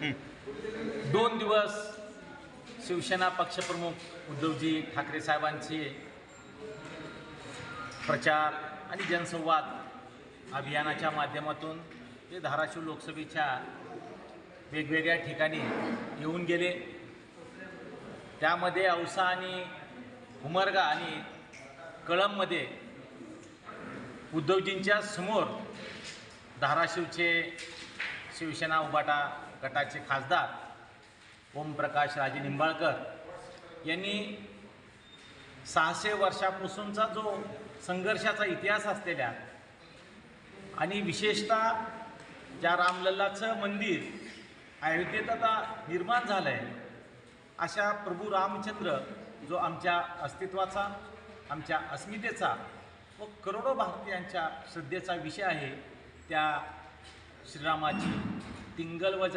दोन दिवस शिवसेना पक्षप्रमुख उद्धवजी ठाकरे साहेबांचे प्रचार आणि जनसंवाद अभियानाच्या माध्यमातून ते धाराशिव लोकसभेच्या वेगवेगळ्या ठिकाणी येऊन गेले. त्यामध्ये औसा आणि उमरगा आणि कळंबमध्ये उद्धवजींच्या समोर धाराशिवचे शिवसेना उबाटा गटाचे खासदार ओमप्रकाश राजे निंबाळकर यांनी सहाशे वर्षापासूनचा जो संघर्षाचा इतिहास असलेल्या आणि विशेषतः ज्या रामलल्लाचं मंदिर अयोध्येत आता निर्माण झालं आहे अशा प्रभू रामचंद्र जो आमच्या अस्तित्वाचा आमच्या अस्मितेचा व करोडो भारतीयांच्या श्रद्धेचा विषय आहे त्या श्रीरामाची तिंगल वजा